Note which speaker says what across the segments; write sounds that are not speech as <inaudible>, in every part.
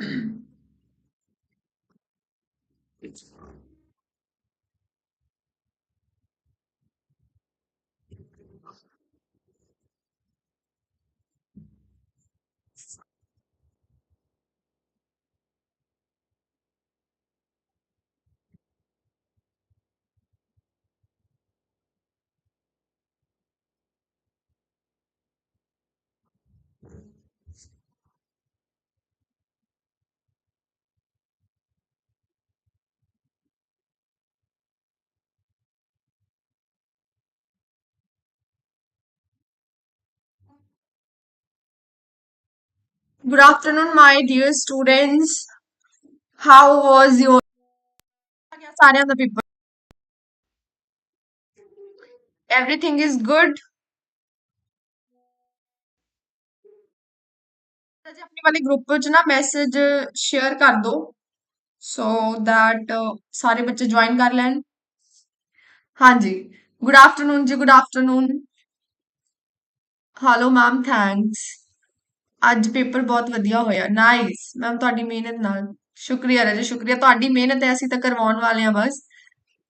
Speaker 1: <clears throat> it's fine. Good afternoon, my dear students. How was your ਸਾਰਿਆਂ ਦਾ paper everything is good? ਜੀ ਆਪਣੇ ਵਾਲੇ ਗਰੁੱਪ ਵਿੱਚ ਨਾ ਮੈਸੇਜ ਸ਼ੇਅਰ ਕਰ ਦਿਓ ਸੋ ਦੈਟ ਸਾਰੇ ਬੱਚੇ ਜੁਆਇਨ ਕਰ ਲੈਣ ਹਾਂਜੀ ਗੁੱਡ ਆਫਟਰਨੂਨ ਜੀ good afternoon hello ma'am thanks ਅੱਜ ਪੇਪਰ ਬਹੁਤ ਵਧੀਆ ਹੋਇਆ। ਨਾਈਸ ਮੈਮ ਤੁਹਾਡੀ ਮਿਹਨਤ ਨਾਲ। ਸ਼ੁਕਰੀਆ ਰਾਜੇ, ਸ਼ੁਕਰੀਆ। ਤੁਹਾਡੀ ਮਿਹਨਤ ਹੈ ਅਸੀਂ ਤਾਂ ਕਰਵਾਉਣ ਵਾਲੇ ਹਾਂ ਬਸ।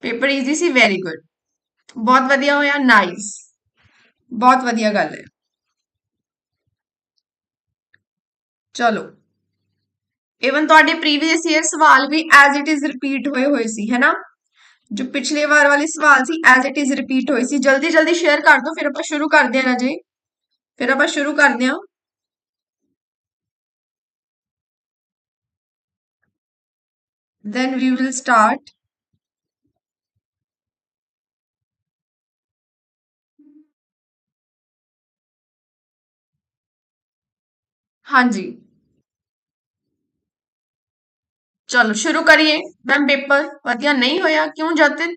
Speaker 1: ਪੇਪਰ ਈਜ਼ੀ ਸੀ ਵੈਰੀ ਗੁੱਡ ਬਹੁਤ ਵਧੀਆ ਹੋਇਆ ਨਾਈਸ ਬਹੁਤ ਵਧੀਆ ਗੱਲ ਹੈ ਚਲੋ। ਇਵਨ ਤੁਹਾਡੇ ਪ੍ਰੀਵੀਅਸ ਈਅਰ ਸਵਾਲ ਵੀ ਐਜ਼ ਇਟ ਇਜ਼ ਰਿਪੀਟ ਹੋਏ ਹੋਏ ਸੀ, ਹੈਨਾ? ਜੋ ਪਿਛਲੇ ਵਾਰ ਵਾਲੇ ਸਵਾਲ ਸੀ ਐਜ਼ ਇਟ ਇਜ਼ ਰਿਪੀਟ ਹੋਏ ਸੀ। ਜਲਦੀ ਜਲਦੀ ਸ਼ੇਅਰ ਕਰ ਦਿਓ ਫਿਰ ਆਪਾਂ ਸ਼ੁਰੂ ਕਰਦੇ ਹਾਂ ਰਾਜੇ। ਫਿਰ ਆਪਾਂ ਸ਼ੁਰੂ ਕਰਦੇ ਹਾਂ then we will start. ਹਾਂਜੀ ਚਲੋ ਸ਼ੁਰੂ ਕਰੀਏ ਮੈਮ ਪੇਪਰ ਵਧੀਆ ਨਹੀਂ ਹੋਇਆ ਕਿਉਂ ਜਤਨ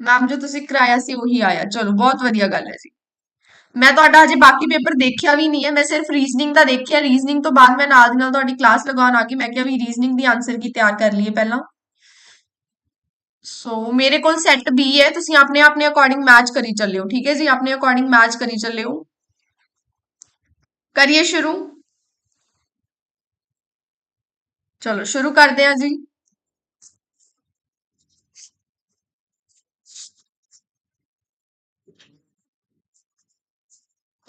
Speaker 1: ਮੈਮ ਜੋ ਤੁਸੀਂ ਕਰਾਇਆ ਸੀ ਉਹੀ ਆਇਆ ਚਲੋ ਬਹੁਤ ਵਧੀਆ ਗੱਲ ਹੈ ਜੀ ਮੈਂ ਤੁਹਾਡਾ ਅਜੇ ਬਾਕੀ ਪੇਪਰ ਦੇਖਿਆ ਵੀ ਨਹੀਂ ਹੈ। ਮੈਂ ਸਿਰਫ ਰੀਜ਼ਨਿੰਗ ਦਾ ਦੇਖਿਆ। ਰੀਜ਼ਨਿੰਗ ਤੋਂ ਬਾਅਦ ਮੈਂ ਨਾਲ ਦੀ ਨਾਲ ਤੁਹਾਡੀ ਕਲਾਸ ਲਗਾਉਣ ਆ ਕੇ ਮੈਂ ਕਿਹਾ ਵੀ ਰੀਜ਼ਨਿੰਗ ਦੀ ਆਨਸਰ ਕੀ ਤਿਆਰ ਕਰ ਲਈਏ ਪਹਿਲਾਂ। ਸੋ ਮੇਰੇ ਕੋਲ ਸੈੱਟ B ਹੈ। ਤੁਸੀਂ ਆਪਣੇ ਆਪਣੇ ਅਕੋਰਡਿੰਗ ਮੈਚ ਕਰੀ ਚੱਲਿਓ। ਠੀਕ ਹੈ ਜੀ? ਆਪਣੇ ਅਕੋਰਡਿੰਗ ਮੈਚ ਕਰੀ ਚੱਲਿਓ। ਕਰੀਏ ਸ਼ੁਰੂ। ਚਲੋ, ਸ਼ੁਰੂ ਕਰਦੇ ਹਾਂ ਜੀ।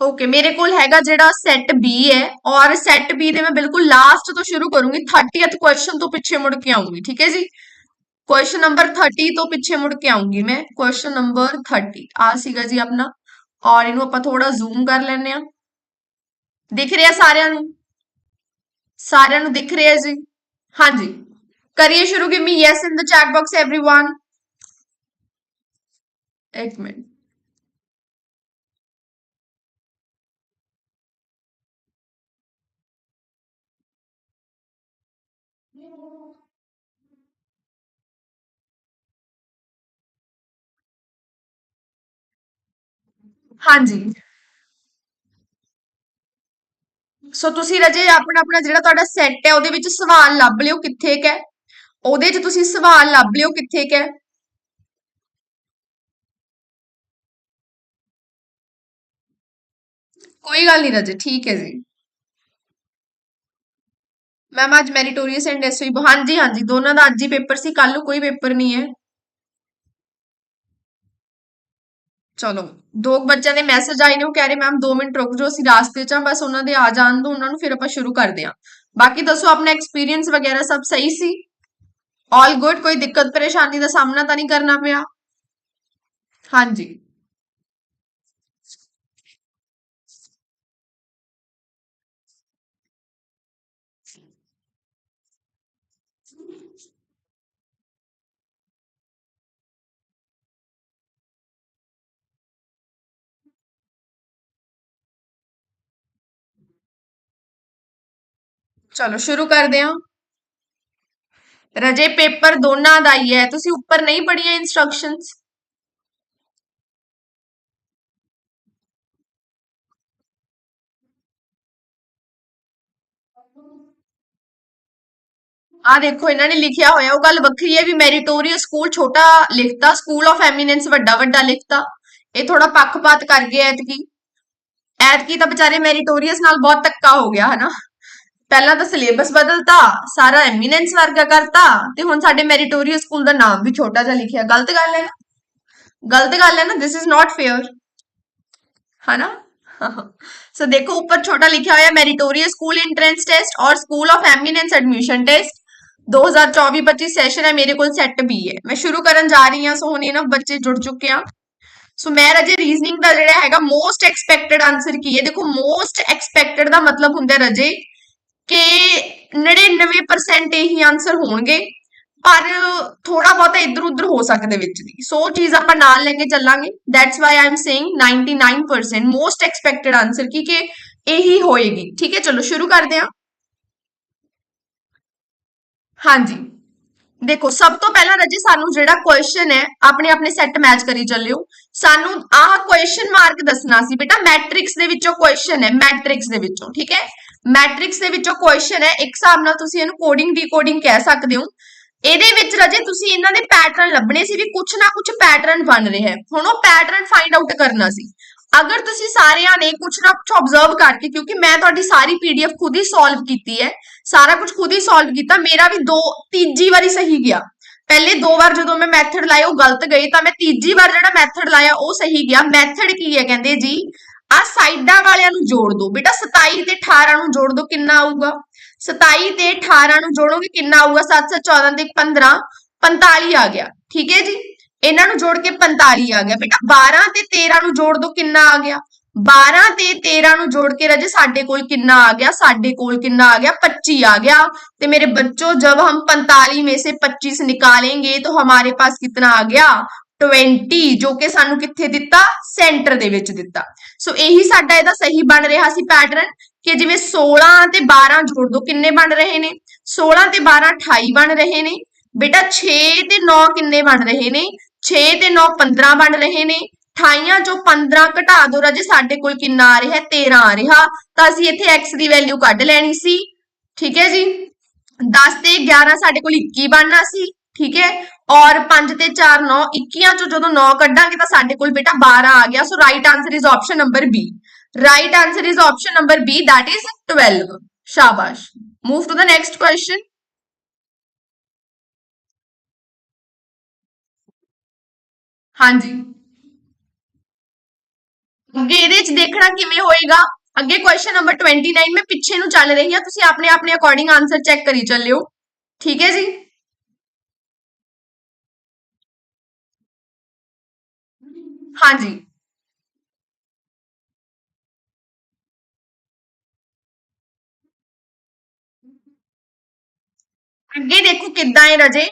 Speaker 1: ਓਕੇ ਮੇਰੇ ਕੋਲ ਹੈਗਾ ਜਿਹੜਾ ਸੈੱਟ B ਹੈ ਔਰ ਸੈੱਟ B ਦੇ ਮੈਂ ਬਿਲਕੁਲ ਲਾਸਟ ਤੋਂ ਸ਼ੁਰੂ ਕਰੂੰਗੀ 30th ਕੁਐਸਚਨ ਤੋਂ ਪਿੱਛੇ ਮੁੜ ਕੇ ਆਉਂਗੀ ਠੀਕ ਹੈ ਜੀ ਕੁਐਸਚਨ ਨੰਬਰ 30 ਤੋਂ ਪਿੱਛੇ ਮੁੜ ਕੇ ਆਉਂਗੀ ਮੈਂ ਕੁਐਸਚਨ ਨੰਬਰ 30 ਆ ਸੀਗਾ ਜੀ ਆਪਣਾ ਔਰ ਇਹਨੂੰ ਆਪਾਂ ਥੋੜਾ ਜ਼ੂਮ ਕਰ ਲੈਂਦੇ ਆ ਦਿਖ ਰਿਹਾ ਸਾਰਿਆਂ ਨੂੰ ਸਾਰਿਆਂ ਨੂੰ ਦਿਖ ਰਿਹਾ ਜੀ ਹਾਂਜੀ ਕਰੀਏ ਸ਼ੁਰੂ give me yes in the chat box everyone ਇੱਕ ਮਿੰਟ ਹਾਂਜੀ। ਸੋ ਤੁਸੀਂ ਰਜੇ ਆਪਣਾ ਆਪਣਾ ਜਿਹੜਾ ਤੁਹਾਡਾ ਸੈੱਟ ਹੈ, ਉਹਦੇ ਵਿੱਚ ਸਵਾਲ ਲੱਭ ਲਿਓ ਕਿੱਥੇ ਕ ਹੈ। ਉਹਦੇ 'ਚ ਤੁਸੀਂ ਸਵਾਲ ਲੱਭ ਲਿਓ ਕਿੱਥੇ ਕ ਹੈ। ਕੋਈ ਗੱਲ ਨਹੀਂ ਰਜੇ, ਠੀਕ ਹੈ ਜੀ। ਮੈਮ ਅੱਜ ਮੈਰੀਟੋਰੀਅਸ ਐਂਡ ਐਸਓਈ ਹਾਂਜੀ ਹਾਂਜੀ, ਦੋਨਾਂ ਦਾ ਅੱਜ ਹੀ ਪੇਪਰ ਸੀ ਕੱਲ ਨੂੰ ਕੋਈ ਪੇਪਰ ਨਹੀਂ ਹੈ। ਚਲੋ, ਦੋ ਬੱਚਿਆਂ ਦੇ ਮੈਸੇਜ ਆਏ ਨੇ, ਉਹ ਕਹਿ ਰਹੇ ਮੈਮ 2 ਮਿੰਟ ਰੁਕ ਜਾਓ, ਅਸੀਂ ਰਾਸਤੇ 'ਚ ਆ ਬਸ ਉਹਨਾਂ ਦੇ ਆ ਜਾਣ ਦੋ, ਉਹਨਾਂ ਨੂੰ ਫਿਰ ਆਪਾਂ ਸ਼ੁਰੂ ਕਰਦੇ ਹਾਂ। ਬਾਕੀ ਦੱਸੋ, ਆਪਣਾ ਐਕਸਪੀਰੀਅੰਸ ਵਗੈਰਾ ਸਭ ਸਹੀ ਸੀ? ਆਲ ਗੁੱਡ ਕੋਈ ਦਿੱਕਤ, ਪਰੇਸ਼ਾਨੀ ਦਾ ਸਾਹਮਣਾ ਤਾਂ ਨਹੀਂ ਕਰਨਾ ਪਿਆ? ਹਾਂਜੀ। ਚਲੋ ਸ਼ੁਰੂ ਕਰਦੇ ਹਾਂ। ਰਜੇ ਪੇਪਰ ਦੋਨਾਂ ਦਾ ਹੀ ਹੈ। ਤੁਸੀਂ ਉੱਪਰ ਨਹੀਂ ਪੜੀਆਂ ਇਨਸਟਰਕਸ਼ਨਸ ਆ ਦੇਖੋ, ਇਹਨਾਂ ਨੇ ਲਿਖਿਆ ਹੋਇਆ, ਉਹ ਗੱਲ ਵੱਖਰੀ ਹੈ ਵੀ ਮੈਰੀਟੋਰੀਅਸ ਸਕੂਲ ਛੋਟਾ ਲਿਖਤਾ ਸਕੂਲ ਆਫ ਐਮੀਨੈਂਸ ਵੱਡਾ ਵੱਡਾ ਲਿਖਤਾ। ਇਹ ਥੋੜਾ ਪੱਖਪਾਤ ਕਰ ਗਿਆ ਐਤਕੀ। ਐਤਕੀ ਤਾਂ ਵਿਚਾਰੇ ਮੈਰੀਟੋਰੀਅਸ ਨਾਲ ਬਹੁਤ ਧੱਕਾ ਹੋ ਗਿਆ, ਹਨਾ? ਪਹਿਲਾਂ ਤਾਂ ਸਿਲੇਬਸ ਬਦਲਤਾ, ਸਾਰਾ ਐਮੀਨੈਂਸ ਵਰਗਾ ਕਰਤਾ, ਤੇ ਹੁਣ ਸਾਡੇ ਮੈਰੀਟੋਰੀਅਸ ਸਕੂਲ ਦਾ ਨਾਮ ਵੀ ਛੋਟਾ ਜਿਹਾ ਲਿਖਿਆ। ਗਲਤ ਗੱਲ ਹੈ ਨਾ? ਗਲਤ ਗੱਲ ਹੈ ਨਾ? ਦਿਸ ਇਜ਼ ਨਾਟ ਫੇਅਰ ਹਨਾ? ਸੋ ਦੇਖੋ, ਉੱਪਰ ਛੋਟਾ ਲਿਖਿਆ ਹੋਇਆ ਮੈਰੀਟੋਰੀਅਸ ਸਕੂਲ ਐਂਟਰੈਂਸ ਟੈਸਟ ਔਰ school of eminence admission test 2024-25 session ਹੈ, ਮੇਰੇ ਕੋਲ ਸੈੱਟ ਬੀ ਹੈ। ਮੈਂ ਸ਼ੁਰੂ ਕਰਨ ਜਾ ਰਹੀ ਹਾਂ ਸੋ ਹੁਣ ਇਹ ਨਾ ਬੱਚੇ ਜੁੜ ਚੁੱਕੇ ਆ। ਸੋ ਮੈਂ ਰਜੇ ਰੀਜ਼ਨਿੰਗ ਦਾ ਜਿਹੜਾ ਹੈਗਾ ਮੋਸਟ ਐਕਸਪੈਕਟਡ ਆਨਸਰ ਕੀ ਹੈ? ਦੇਖੋ ਮੋਸਟ ਐਕਸਪੈਕਟਡ ਦਾ ਮਤਲਬ ਹੁੰਦਾ ਹੈ ਰਜੇ। ਕਿ 99% ਇਹੀ ਆਨਸਰ ਹੋਣਗੇ, ਪਰ ਥੋੜਾ ਬਹੁਤਾ ਇੱਧਰ ਉੱਧਰ ਹੋ ਸਕਦੇ ਵਿੱਚ ਦੀ ਸੋ ਉਹ ਚੀਜ਼ ਆਪਾਂ ਨਾਲ ਲੈ ਕੇ ਚੱਲਾਂਗੇ। That's why I saying 99% most expected answer ਕੀ ਕਿ ਇਹੀ ਹੋਏਗੀ। ਠੀਕ ਹੈ, ਚਲੋ ਸ਼ੁਰੂ ਕਰਦੇ ਹਾਂ। ਹਾਂਜੀ। ਦੇਖੋ, ਸਭ ਤੋਂ ਪਹਿਲਾਂ ਰਜੀ ਸਾਨੂੰ ਜਿਹੜਾ ਕੁਐਸਚਨ ਹੈ ਆਪਣੇ ਆਪਣੇ ਸੈੱਟ ਮੈਚ ਕਰੀ ਚੱਲਿਓ। ਸਾਨੂੰ ਆਹ ਕੁਐਸਚਨ ਮਾਰਕ ਦੱਸਣਾ ਸੀ ਬੇਟਾ ਮੈਟ੍ਰਿਕਸ ਦੇ ਵਿੱਚੋਂ ਕੁਐਸਚਨ ਹੈ ਮੈਟ੍ਰਿਕਸ ਦੇ ਵਿੱਚੋਂ। ਠੀਕ ਹੈ? ਮੈਟ੍ਰਿਕਸ ਦੇ ਵਿੱਚੋਂ ਕੁਐਸਚਨ ਹੈ, ਇੱਕ ਹਿਸਾਬ ਨਾਲ ਤੁਸੀਂ ਇਹਨੂੰ ਕੋਡਿੰਗ ਡੀਕੋਡਿੰਗ ਕਹਿ ਸਕਦੇ ਹੋ। ਇਹਦੇ ਵਿੱਚ ਰਜੇ ਤੁਸੀਂ ਇਹਨਾਂ ਦੇ ਪੈਟਰਨ ਲੱਭਣੇ ਸੀ ਵੀ ਕੁਛ ਨਾ ਕੁਛ ਪੈਟਰਨ ਬਣ ਰਿਹਾ ਹੈ। ਹੁਣ ਉਹ ਪੈਟਰਨ ਫਾਈਂਡ ਆਊਟ ਕਰਨਾ ਸੀ। ਅਗਰ ਤੁਸੀਂ ਸਾਰਿਆਂ ਨੇ ਕੁਛ ਨਾ ਕੁਛ ਆਬਜ਼ਰਵ ਕਰਕੇ, ਕਿਉਂਕਿ ਮੈਂ ਤੁਹਾਡੀ ਸਾਰੀ ਪੀਡੀਐਫ ਖੁਦ ਹੀ ਸੋਲਵ ਕੀਤੀ ਹੈ, ਸਾਰਾ ਕੁਝ ਖੁਦ ਹੀ ਸੋਲਵ ਕੀਤਾ, ਮੇਰਾ ਵੀ ਦੋ, ਤੀਜੀ ਵਾਰੀ ਸਹੀ ਗਿਆ। ਪਹਿਲੇ ਦੋ ਵਾਰ ਜਦੋਂ ਮੈਂ ਮੈਥਡ ਲਾਇਆ ਉਹ ਗਲਤ ਗਈ ਤਾਂ ਮੈਂ ਤੀਜੀ ਵਾਰ ਜਿਹੜਾ ਮੈਥਡ ਲਾਇਆ, ਉਹ ਸਹੀ ਗਿਆ। ਮੈਥਡ ਕੀ ਹੈ? ਕਹਿੰਦੇ ਜੀ ਆ ਸਾਈਡਾਂ ਵਾਲਿਆਂ ਨੂੰ ਜੋੜ ਦਿਓ ਬੇਟਾ 27 ਤੇ 18 ਨੂੰ ਜੋੜ ਦਿਓ ਕਿੰਨਾ ਆਊਗਾ 27 ਤੇ 18 ਨੂੰ ਜੋੜੋਗੇ ਕਿੰਨਾ ਆਊਗਾ 7 7 14 ਤੇ 15 45 ਆ ਗਿਆ ਠੀਕ ਹੈ ਜੀ ਇਹਨਾਂ ਨੂੰ ਜੋੜ ਕੇ 45 ਆ ਗਿਆ ਬੇਟਾ 12 ਤੇ 13 ਨੂੰ ਜੋੜ ਦਿਓ ਕਿੰਨਾ ਆ ਗਿਆ 12 ਤੇ 13 ਨੂੰ जोड़ के रजे साडे कोल कितना आ गया साडे कोल कितना आ गया 25 आ गया तो मेरे बच्चों जब हम 45 में से 25 निकालेंगे तो हमारे पास कितना आ गया 20 ਜੋ ਕਿ ਸਾਨੂੰ ਕਿੱਥੇ ਦਿੱਤਾ? ਸੈਂਟਰ ਦੇ ਵਿੱਚ ਦਿੱਤਾ। ਸੋ ਇਹੀ ਸਾਡਾ ਇਹਦਾ ਸਹੀ ਬਣ ਰਿਹਾ ਸੀ ਪੈਟਰਨ ਕਿ ਜਿਵੇਂ 16 ਤੇ 12 ਜੋੜ ਦੋ, ਕਿੰਨੇ ਬਣ ਰਹੇ ਨੇ? 16 ਤੇ 12 28 ਬਣ ਰਹੇ ਨੇ। ਬੇਟਾ 6 ਤੇ 9 ਕਿੰਨੇ ਬਣ ਰਹੇ ਨੇ? 6 ਤੇ 9 15 ਬਣ ਰਹੇ ਨੇ। 28 ਚੋਂ 15 ਘਟਾ ਦੋ, ਰਾਜੇ ਸਾਡੇ ਕੋਲ ਕਿੰਨਾ ਆ ਰਿਹਾ? 13 ਆ ਰਿਹਾ। ਤਾਂ ਅਸੀਂ ਇੱਥੇ x ਦੀ ਵੈਲਿਊ ਕੱਢ ਲੈਣੀ ਸੀ। ਠੀਕ ਹੈ ਜੀ? 10 ਤੇ 11 ਸਾਡੇ ਕੋਲ 21 ਬਣਨਾ ਸੀ। ਠੀਕ ਹੈ ਔਰ 5 ਤੇ 4 9 21 ਚੋਂ ਜਦੋਂ 9 ਕੱਢਾਂਗੇ ਤਾਂ ਸਾਡੇ ਕੋਲ ਬੇਟਾ 12 ਆ ਗਿਆ so right answer is option number B right answer is option number B that is 12 ਸ਼ਾਬਾਸ਼ move to the next question. ਹਾਂਜੀ ਅੱਗੇ ਇਹਦੇ ਵਿੱਚ ਦੇਖਣਾ ਕਿਵੇਂ ਹੋਏਗਾ? ਅੱਗੇ ਕੁਐਸਚਨ ਨੰਬਰ 29 ਮੈਂ ਪਿੱਛੇ ਨੂੰ ਚੱਲ ਰਹੀ ਹਾਂ। ਤੁਸੀਂ ਆਪਣੇ ਆਪਣੇ ਅਕੋਰਡਿੰਗ ਆਨਸਰ ਚੈੱਕ ਕਰੀ ਚੱਲਿਓ। ਠੀਕ ਹੈ ਜੀ? ਹਾਂਜੀ। ਅੱਗੇ ਦੇਖੋ ਕਿੱਦਾਂ ਹੈ ਰਾਜੇ।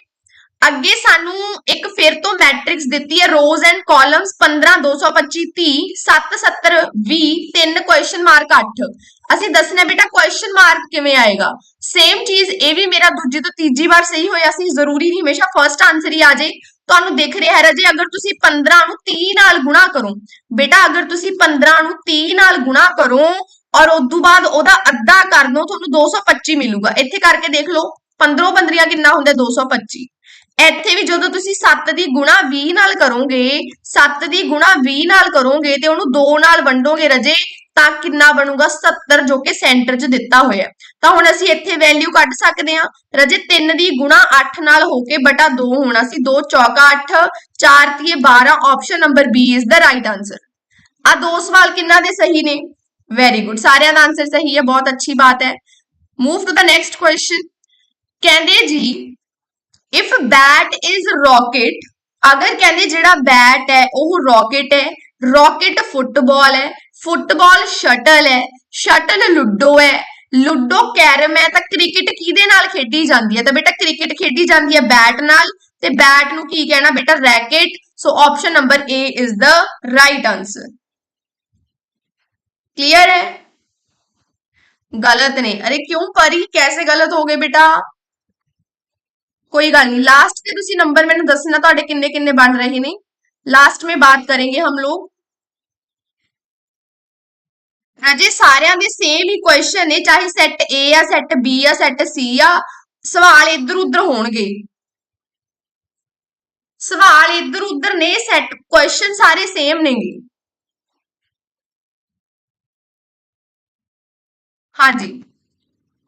Speaker 1: ਅੱਗੇ ਸਾਨੂੰ ਇੱਕ ਫਿਰ ਤੋਂ ਮੈਟ੍ਰਿਕਸ ਦਿੱਤੀ ਹੈ ਰੋਜ਼ ਐਂਡ ਕਾਲਮਸ 15 225 30 7 70 20 ਤਿੰਨ ਕੁਐਸਚਨ ਮਾਰਕ 8 ਅਸੀਂ ਦੱਸਣਾ ਬੇਟਾ ਕੁਐਸਚਨ ਮਾਰਕ ਕਿਵੇਂ ਆਏਗਾ। ਸੇਮ ਚੀਜ਼, ਇਹ ਵੀ ਮੇਰਾ ਦੂਜੀ ਤੋਂ ਤੀਜੀ ਵਾਰ ਸਹੀ ਹੋਇਆ ਸੀ, ਜ਼ਰੂਰੀ ਨਹੀਂ, ਹਮੇਸ਼ਾ ਫਰਸਟ ਆਨਸਰ ਹੀ ਆ ਜਾਏ। ਤੁਹਾਨੂੰ ਦਿਖ ਰਿਹਾ ਹੈ ਰਾਜੇ, ਅਗਰ ਤੁਸੀਂ 15 ਨੂੰ 30 ਨਾਲ ਗੁਣਾ ਕਰੋ, ਬੇਟਾ, ਅਗਰ ਤੁਸੀਂ 15 ਨੂੰ 30 ਨਾਲ ਗੁਣਾ ਕਰੋ ਔਰ ਉਸ ਤੋਂ ਬਾਅਦ ਉਹਦਾ ਅੱਧਾ ਕਰ ਦੋ ਤੁਹਾਨੂੰ 225 ਮਿਲੂਗਾ। ਇੱਥੇ ਕਰਕੇ ਦੇਖ ਲਓ 15 15 ਕਿੰਨਾ ਹੁੰਦਾ 225 ਇੱਥੇ ਵੀ ਜਦੋਂ ਤੁਸੀਂ 7 ਦੀ ਗੁਣਾ 20 ਨਾਲ ਕਰੋਗੇ 7 ਦੀ ਗੁਣਾ 20 ਨਾਲ ਕਰੋਗੇ ਤੇ ਉਹਨੂੰ 2 ਨਾਲ ਵੰਡੋਗੇ ਰਜੇ ਤਾਂ ਕਿੰਨਾ ਬਣੂਗਾ? 70 ਜੋ ਕਿ ਸੈਂਟਰ 'ਚ ਦਿੱਤਾ ਹੋਇਆ। ਤਾਂ ਹੁਣ ਅਸੀਂ ਇੱਥੇ ਵੈਲਿਊ ਕੱਢ ਸਕਦੇ ਹਾਂ। ਰਜੇ 3 ਦੀ ਗੁਣਾ 8 ਨਾਲ ਹੋ ਕੇ ਬਟਾ 2 ਹੋਣਾ ਸੀ। 2 ਚੌਕਾ 8 4 ਤੀਏ 12 option number B is the right answer ਆ ਦੋ ਸਵਾਲ ਕਿੰਨਾ ਦੇ ਸਹੀ ਨੇ? ਵੈਰੀ ਗੁੱਡ ਸਾਰਿਆਂ ਦਾ ਆਨਸਰ ਸਹੀ ਹੈ। ਬਹੁਤ ਅੱਛੀ ਬਾਤ ਹੈ। Move to the next question ਕਹਿੰਦੇ ਜੀ ਇਫ ਬੈਟ ਇਜ਼ ਰਾਕਟ ਅਗਰ ਕਹਿੰਦੇ ਜਿਹੜਾ ਬੈਟ ਹੈ, ਉਹ ਰਾਕਟ ਹੈ। ਰਾਕਟ ਫੁੱਟਬਾਲ ਹੈ। ਫੁੱਟਬਾਲ ਸ਼ਟਲ ਹੈ ਸ਼ਟਲ ਲੁੱਡੋ ਹੈ ਲੁੱਡੋ ਕੈਰਮ ਹੈ ਤਾਂ ਕ੍ਰਿਕਟ ਕਿਹਦੇ ਨਾਲ ਖੇਡੀ ਜਾਂਦੀ ਹੈ ਤਾਂ ਬੇਟਾ ਕ੍ਰਿਕਟ ਖੇਡੀ ਜਾਂਦੀ ਹੈ ਬੈਟ ਨਾਲ ਤੇ ਬੈਟ ਨੂੰ ਕੀ ਕਹਿਣਾ ਬੇਟਾ racket so option number A is the right answer clear है गलत नहीं अरे क्यों परी कैसे गलत हो गए बेटा कोई गल नहीं लास्ट के तुसी नंबर मैंने दसना ਤੁਹਾਡੇ ਕਿੰਨੇ ਕਿੰਨੇ ਬਣ ਰਹੇ ਨੇ ਲਾਸਟ में बात करेंगे हम लोग ਰਾਜੇ ਸਾਰਿਆਂ ਦੇ ਸੇਮ ਹੀ ਕੁਐਸਚਨ ਨੇ, ਚਾਹੇ ਸੈੱਟ A ਆ ਸੈੱਟ B ਆ ਸੈੱਟ C ਆ, ਸਵਾਲ ਇੱਧਰ ਉੱਧਰ ਹੋਣਗੇ। ਸਵਾਲ ਇੱਧਰ ਉੱਧਰ ਨੇ ਸੈੱਟ ਕੁਐਸਚਨ ਸਾਰੇ ਸੇਮ ਨੇਗੇ। ਹਾਂਜੀ,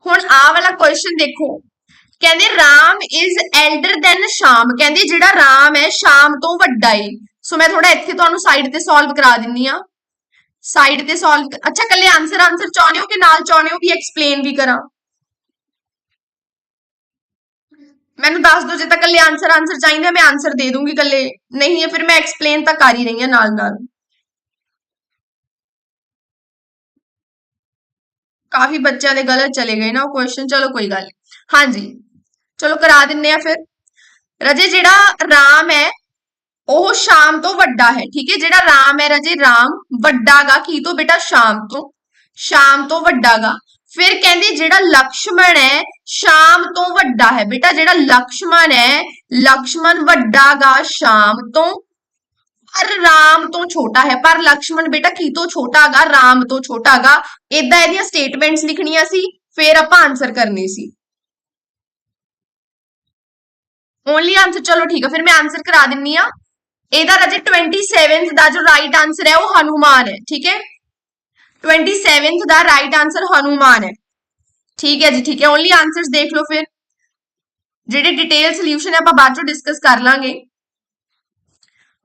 Speaker 1: ਹੁਣ ਆਹ ਵਾਲਾ ਕੁਐਸਚਨ ਦੇਖੋ। ਕਹਿੰਦੇ, ਰਾਮ ਇਜ਼ ਐਲਡਰ ਦੈਨ ਸ਼ਾਮ। ਕਹਿੰਦੇ, ਜਿਹੜਾ ਰਾਮ ਹੈ, ਸ਼ਾਮ ਤੋਂ ਵੱਡਾ ਏ। ਸੋ ਮੈਂ ਥੋੜਾ ਇੱਥੇ ਤੁਹਾਨੂੰ ਸਾਈਡ ਤੇ ਸੋਲਵ ਕਰਾ ਦਿੰਨੀ ਆ ਸਾਈਡ ਤੇ ਸੋਲਵ ਅੱਛਾ ਕੱਲੇ ਆਨਸਰ ਆਨਸਰ ਚਾਹੁੰਦੇ ਹੋ ਕਿ ਨਾਲ ਚਾਹੁੰਦੇ ਹੋ ਵੀ ਐਕਸਪਲੇਨ ਵੀ ਕਰਾਂ? ਮੈਨੂੰ ਦੱਸ ਦਿਓ, ਜੇ ਤਾਂ ਕੱਲੇ ਆਨਸਰ ਆਨਸਰ ਚਾਹੀਦਾ ਮੈਂ ਆਨਸਰ ਦੇ ਦੂੰਗੀ ਕੱਲੇ ਨਹੀਂ ਹੈ, ਫਿਰ ਮੈਂ ਐਕਸਪਲੇਨ ਤਾਂ ਕਰ ਹੀ ਰਹੀ ਹਾਂ ਨਾਲ ਨਾਲ। ਕਾਫੀ ਬੱਚਿਆਂ ਦੇ ਗਲਤ ਚਲੇ ਗਏ ਨਾ ਉਹ ਕੁਐਸਚਨ ਚਲੋ ਕੋਈ ਗੱਲ ਨਹੀਂ ਹਾਂਜੀ, ਚਲੋ ਕਰਾ ਦਿੰਨੇ ਆ ਫਿਰ। ਰਜੇ, ਜਿਹੜਾ ਰਾਮ ਹੈ ਉਹ ਸ਼ਾਮ ਤੋਂ ਵੱਡਾ ਹੈ, ਠੀਕ ਹੈ? ਜਿਹੜਾ ਰਾਮ ਹੈ ਰਾਜੇ, ਰਾਮ ਵੱਡਾਗਾ, ਕੀ ਤੋਂ ਬੇਟਾ? ਸ਼ਾਮ ਤੋਂ। ਸ਼ਾਮ ਤੋਂ ਵੱਡਾਗਾ। ਫਿਰ ਕਹਿੰਦੇ ਜਿਹੜਾ ਲਕਸ਼ਮਣ ਹੈ, ਸ਼ਾਮ ਤੋਂ ਵੱਡਾ ਹੈ। ਬੇਟਾ, ਜਿਹੜਾ ਲਕਸ਼ਮਣ ਹੈ, ਲਕਸ਼ਮਣ ਵੱਡਾਗਾ ਸ਼ਾਮ ਤੋਂ। ਪਰ ਰਾਮ ਤੋਂ ਛੋਟਾ ਹੈ। ਪਰ ਲਕਸ਼ਮਣ ਬੇਟਾ ਕੀ ਤੋਂ ਛੋਟਾਗਾ? ਰਾਮ ਤੋਂ ਛੋਟਾਗਾ। ਇਦਾਂ ਇਹਦੀਆਂ ਸਟੇਟਮੈਂਟਸ ਲਿਖਣੀਆਂ ਸੀ, ਫਿਰ ਆਪਾਂ ਆਨਸਰ ਕਰਨੀ ਸੀ। ਓਨਲੀ ਆਨਸਰ ਚਲੋ ਠੀਕ ਹੈ ਫਿਰ ਮੈਂ ਆਨਸਰ ਕਰਾ ਦਿੰਨੀ ਆ। ਇਹਦਾ ਰਾਜੇ 27th ਦਾ ਜੋ ਰਾਈਟ ਆਨਸਰ ਹੈ, ਉਹ ਹਨੂਮਾਨ ਹੈ, ਠੀਕ ਹੈ? 27th ਦਾ ਰਾਈਟ ਆਨਸਰ ਹਨੂਮਾਨ ਹੈ। ਠੀਕ ਹੈ ਜੀ, ਠੀਕ ਹੈ। ਓਨਲੀ ਆਨਸਰਸ ਦੇਖ ਲਓ ਫਿਰ। ਜਿਹੜੇ ਡਿਟੇਲ ਸੋਲੂਸ਼ਨ ਹੈ, ਆਪਾਂ ਬਾਅਦ ਚੋਂ ਡਿਸਕਸ ਕਰ ਲਾਂਗੇ।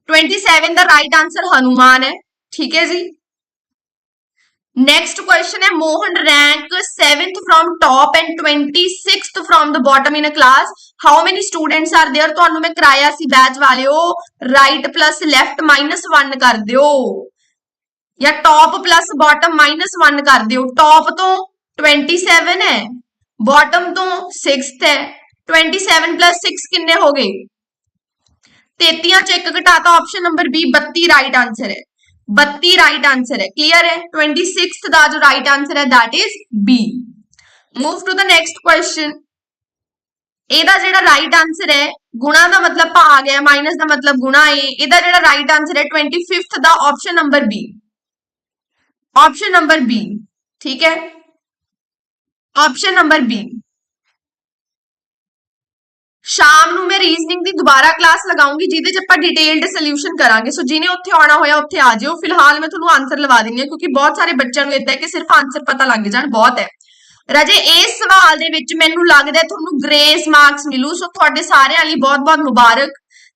Speaker 1: 27 ਦਾ ਰਾਈਟ ਆਨਸਰ ਹਨੂਮਾਨ ਹੈ, ਠੀਕ ਹੈ ਜੀ? Next question ਹੈ Mohan rank 7th from top and 26th from the bottom in a class. How many students are there? ਤੁਹਾਨੂੰ ਮੈਂ ਕਰਾਇਆ ਸੀ ਬੈਚ ਵਾਲਿਓ right plus left minus 1 ਕਰ ਦਿਓ ਜਾਂ top plus bottom minus 1 ਕਰ ਦਿਓ top ਤੋਂ 27 ਹੈ bottom ਤੋਂ 6th ਹੈ 27 plus 6 ਕਿੰਨੇ ਹੋ ਗਏ 33 ਚ ਇੱਕ ਘਟਾਤਾ option number B 32 right answer ਹੈ 32 ਰਾਈਟ ਆਨਸਰ ਹੈ ਕਲੀਅਰ ਹੈ 26th ਦਾ ਜੋ ਰਾਈਟ ਆਨਸਰ ਹੈ that is B. Move to the next question ਇਹਦਾ ਜਿਹੜਾ ਰਾਈਟ ਆਨਸਰ ਹੈ, ਗੁਣਾ ਦਾ ਮਤਲਬ ਭਾਗ ਆ ਗਿਆ ਮਾਈਨਸ ਦਾ ਮਤਲਬ ਗੁਣਾ ਹੈ ਇਹਦਾ ਜਿਹੜਾ ਰਾਈਟ ਆਨਸਰ ਹੈ 25th ਦਾ option number B option number B ਠੀਕ ਹੈ? ਆਪਸ਼ਨ ਨੰਬਰ B ਸ਼ਾਮ ਨੂੰ ਮੈਂ ਰੀਜ਼ਨਿੰਗ ਦੀ ਦੁਬਾਰਾ ਕਲਾਸ ਲਗਾਉਂਗੀ, ਜਿਹਦੇ 'ਚ ਆਪਾਂ ਡਿਟੇਲਡ ਸੋਲੂਸ਼ਨ ਕਰਾਂਗੇ। ਸੋ ਜਿਹਨੇ ਉੱਥੇ ਆਉਣਾ ਹੋਇਆ, ਉੱਥੇ ਆ ਜਿਓ। ਫਿਲਹਾਲ ਮੈਂ ਤੁਹਾਨੂੰ ਆਨਸਰ ਲਵਾ ਦਿੰਦੀ ਹਾਂ, ਕਿਉਂਕਿ ਬਹੁਤ ਸਾਰੇ ਬੱਚਿਆਂ ਨੂੰ ਇਦਾਂ ਹੈ ਕਿ ਸਿਰਫ ਆਨਸਰ ਪਤਾ ਲੱਗ ਜਾਣ, ਬਹੁਤ ਹੈ। ਰਾਜੇ, ਇਸ ਸਵਾਲ ਦੇ ਵਿੱਚ ਮੈਨੂੰ ਲੱਗਦਾ ਤੁਹਾਨੂੰ ਗ੍ਰੇਸ ਮਾਰਕਸ ਮਿਲੂ। ਸੋ ਤੁਹਾਡੇ ਸਾਰਿਆਂ ਲਈ ਬਹੁਤ-ਬਹੁਤ ਮੁਬਾਰਕ,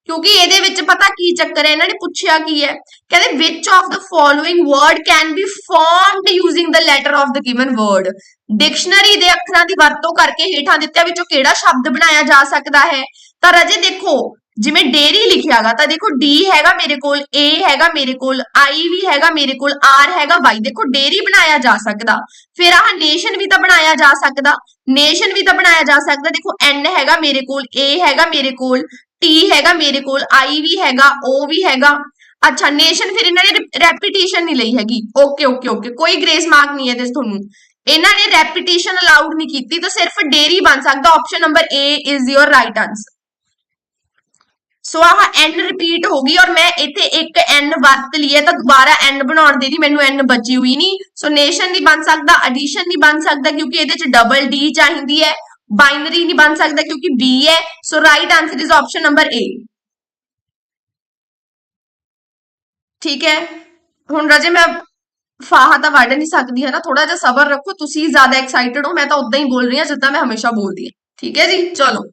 Speaker 1: ਕਿਉਂਕਿ ਇਹਦੇ ਵਿੱਚ ਪਤਾ ਕੀ ਚੱਕਰ ਹੈ? ਇਹਨਾਂ ਨੇ ਪੁੱਛਿਆ ਕੀ ਹੈ? ਕਹਿੰਦੇ, which of the following word can be formed using the letter of the given word? Dictionary ਦੇ ਅੱਖਰਾਂ ਦੀ ਵਰਤੋਂ ਕਰਕੇ ਹੇਠਾਂ ਦਿੱਤਿਆਂ ਵਿੱਚੋਂ ਕਿਹੜਾ ਸ਼ਬਦ ਬਣਾਇਆ ਜਾ ਸਕਦਾ ਹੈ? ਤਾਂ ਰਾਜੇ ਦੇਖੋ, ਜਿਵੇਂ ਡੇਰੀ ਲਿਖਿਆਗਾ, ਤਾਂ ਦੇਖੋ ਡੀ ਹੈਗਾ ਮੇਰੇ ਕੋਲ ਏ ਹੈਗਾ ਮੇਰੇ ਕੋਲ ਆਈ ਵੀ ਹੈਗਾ ਮੇਰੇ ਕੋਲ ਆਰ ਹੈਗਾ ਵਾਈ ਦੇਖੋ ਡੇਰੀ ਬਣਾਇਆ ਜਾ ਸਕਦਾ। ਫਿਰ ਆਹ ਨੇਸ਼ਨ ਵੀ ਤਾਂ ਬਣਾਇਆ ਜਾ ਸਕਦਾ। ਨੇਸ਼ਨ ਵੀ ਤਾਂ ਬਣਾਇਆ ਜਾ ਸਕਦਾ। ਦੇਖੋ ਐਨ ਹੈਗਾ ਮੇਰੇ ਕੋਲ ਏ ਹੈਗਾ ਮੇਰੇ ਕੋਲ ਟੀ ਹੈਗਾ ਮੇਰੇ ਕੋਲ ਆਈ ਵੀ ਹੈਗਾ ਓ ਵੀ ਹੈਗਾ। ਅੱਛਾ ਨੇਸ਼ਨ ਫਿਰ ਇਹਨਾਂ ਨੇ ਰੈਪੀਟੀਸ਼ਨ ਨਹੀਂ ਲਈ ਹੈਗੀ। ਓਕੇ ਓਕੇ ਓਕੇ ਕੋਈ ਗ੍ਰੇਸ ਮਾਰਕ ਨਹੀਂ ਹੈ ਤੇ ਤੁਹਾਨੂੰ। ਇਹਨਾਂ ਨੇ ਰੈਪੀਟੀਸ਼ਨ ਅਲਾਉਡ ਨਹੀਂ ਕੀਤੀ, ਤਾਂ ਸਿਰਫ ਡੇਰੀ ਬਣ ਸਕਦਾ। Option number A is your right answer so ਆਹ n ਰਿਪੀਟ ਹੋ ਗਈ ਔਰ ਮੈਂ ਇੱਥੇ ਇੱਕ n ਵਰਤ ਲਈ ਤਾਂ ਦੁਬਾਰਾ n ਬਣਾਉਣ ਦੇ ਦੀ ਮੈਨੂੰ n ਬਚੀ ਹੋਈ ਨਹੀਂ। ਸੋ ਨੇਸ਼ਨ ਨਹੀਂ ਬਣ ਸਕਦਾ ਐਡੀਸ਼ਨ ਨਹੀਂ ਬਣ ਸਕਦਾ, ਕਿਉਂਕਿ ਇਹਦੇ ਚ ਡਬਲ d ਚਾਹੀਦੀ ਹੈ ਬਾਈਨਰੀ ਨਹੀਂ ਬਣ ਸਕਦਾ, ਕਿਉਂਕਿ b ਹੈ। So right answer is option number A. ਠੀਕ ਹੈ? ਹੁਣ ਰਾਜੇ, ਮੈਂ ਫਾਹਾ ਤਾਂ ਵੱਢ ਨਹੀਂ ਸਕਦੀ ਹੈ ਨਾ ਥੋੜਾ ਜਿਹਾ ਸਬਰ ਰੱਖੋ, ਤੁਸੀਂ ਜ਼ਿਆਦਾ ਐਕਸਾਈਟਡ ਹੋ, ਮੈਂ ਤਾਂ ਉਦਾਂ ਹੀ ਬੋਲ ਰਹੀ ਹਾਂ, ਜਿੱਦਾਂ ਮੈਂ ਹਮੇਸ਼ਾ ਬੋਲਦੀ ਹਾਂ। ਠੀਕ ਹੈ ਜੀ? ਚਲੋ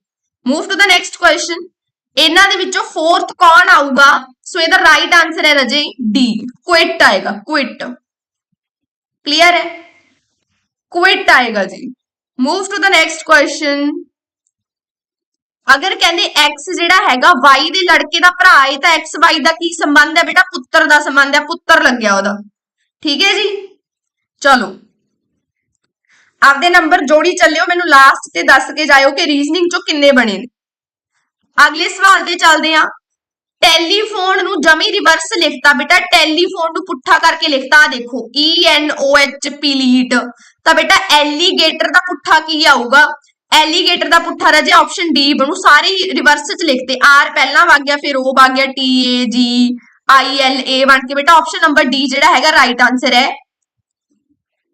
Speaker 1: move to the next question ਇਹਨਾਂ ਦੇ ਵਿੱਚੋਂ ਫੋਰਥ ਕੌਣ ਆਊਗਾ? ਸੋ ਇਹਦਾ ਰਾਈਟ ਆਨਸਰ ਹੈ ਰਜੇ ਡੀ ਕੁਇਟ ਆਏਗਾ ਕੁਇਟ ਕਲੀਅਰ ਹੈ? ਕੁਇਟ ਆਏਗਾ ਜੀ। Move to the next question ਅਗਰ ਕਹਿੰਦੇ x ਜਿਹੜਾ ਹੈਗਾ, y ਦੇ ਲੜਕੇ ਦਾ ਭਰਾ ਹੈ ਤਾਂ x, y ਦਾ ਕੀ ਸੰਬੰਧ ਹੈ ਬੇਟਾ? ਪੁੱਤਰ ਦਾ ਸੰਬੰਧ ਹੈ, ਪੁੱਤਰ ਲੱਗਿਆ ਉਹਦਾ। ਠੀਕ ਹੈ ਜੀ? ਚਲੋ। ਆਪਦੇ ਨੰਬਰ ਜੋੜੀ ਚੱਲਿਓ, ਮੈਨੂੰ ਲਾਸਟ ਤੇ ਦੱਸ ਕੇ ਜਾਇਓ ਕਿ ਰੀਜ਼ਨਿੰਗ ਚੋਂ ਕਿੰਨੇ ਬਣੇ ਨੇ। ਅਗਲੇ ਸਵਾਲ ਤੇ ਚੱਲਦੇ ਆ ਟੈਲੀਫੋਨ ਨੂੰ ਜਮੀ ਰਿਵਰਸ ਲਿਖਤਾ ਬੇਟਾ ਟੈਲੀਫੋਨ ਨੂੰ ਪੁੱਠਾ ਕਰਕੇ ਲਿਖਤਾ ਦੇਖੋ E N O H ਪੀਲੀਟ ਤਾਂ ਬੇਟਾ ਐਲੀਗੇਟਰ ਦਾ ਪੁੱਠਾ ਕੀ ਆਊਗਾ? ਐਲੀਗੇਟਰ ਦਾ ਪੁੱਠਾ ਰਾਜੇ ਆਪਸ਼ਨ ਡੀ ਬਣੂ। ਸਾਰੇ ਰਿਵਰਸ ਚ ਲਿਖਤੇ। ਆਰ ਪਹਿਲਾਂ ਵਗ ਗਿਆ, ਫਿਰ ਉਹ ਵਗ ਗਿਆ ਟੀ ਏ ਜੀ ਆਈ ਐਲ ਏ ਬਣ ਕੇ ਬੇਟਾ ਆਪਸ਼ਨ ਨੰਬਰ ਡੀ ਜਿਹੜਾ ਹੈਗਾ ਰਾਈਟ ਆਨਸਰ ਹੈ।